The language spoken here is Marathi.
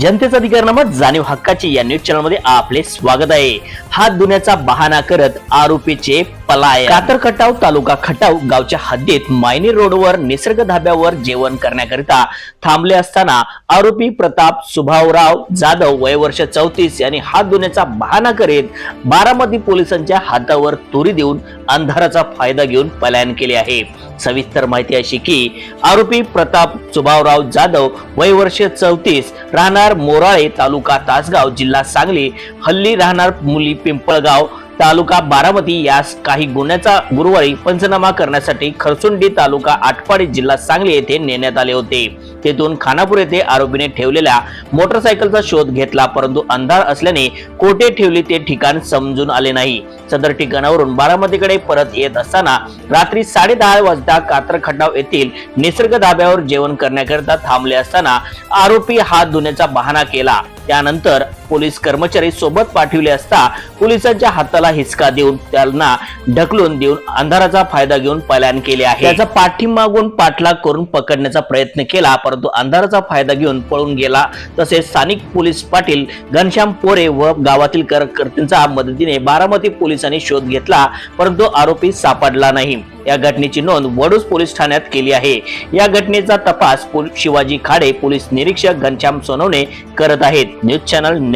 जनतेचा अधिकारनामा जाणीव हक्काची या न्यूज चॅनलमध्ये आपले स्वागत आहे. हात धुण्याचा बहाणा करत आरोपीचे पलाय कातर खटाव तालुका खटाव गावच्या हद्दीत मायनी रोडवर निसर्ग धाब्यावर जेवण करण्याकरिता थांबले असताना आरोपी प्रताप सुभावराव जाधव वय वर्ष चौतीस यांनी हात धुण्याचा बहाणा करीत बारामती पोलिसांच्या हातावर तुरी देऊन अंधाराचा फायदा घेऊन पलायन केले आहे. सविस्तर माहिती अशी की आरोपी प्रताप सुभावराव जाधव वय वर्ष चौतीस राहणार मोराळे तालुका तासगाव जिल्हा सांगली हल्ली राहणार मुली पिंपळगाव तालुका बारामती यास काही गुन्ह्याचा गुरुवारी पंचनामा करण्यासाठी खरसुंडी तालुका आटपाडी जिल्हा सांगली येथे नेण्यात आले होते. तेथून खानापूर येथे आरोपीने ठेवलेल्या मोटरसायकलचा शोध घेतला परंतु अंधार असल्याने कोठे ठेवली ते ठिकाण समजून आले नाही. सदर ठिकाणावरून बारामतीकडे परत येत असताना रात्री साडे दहा वाजता कात्र खटाव येथील निसर्ग धाब्यावर जेवण करण्याकरिता थांबले असताना आरोपी हात धुण्याचा बहाणा केला. त्यानंतर पोलीस कर्मचारी सोबत पाठविले असता पोलिसांच्या हाताला हिसका देऊन त्यांना ढकलून देऊन अंधाराचा फायदा घेऊन पलायन केले आहे. त्याचा पाठीमागून पाठलाग करून पकडण्याचा प्रयत्न केला परंतु अंधाराचा फायदा घेऊन पळून गेला. तसेच स्थानिक पोलीस पाटील घनश्याम पोरे व गावातील कार्यकर्त्यांच्या मदतीने बारामती पोलिसांनी शोध घेतला परंतु आरोपी सापडला नाही. या घटनेची नोंद वडूज पोलीस ठाण्यात केली आहे. या घटनेचा तपास शिवाजी खाडे पोलीस निरीक्षक घनश्याम सोनवणे करत आहेत. News channel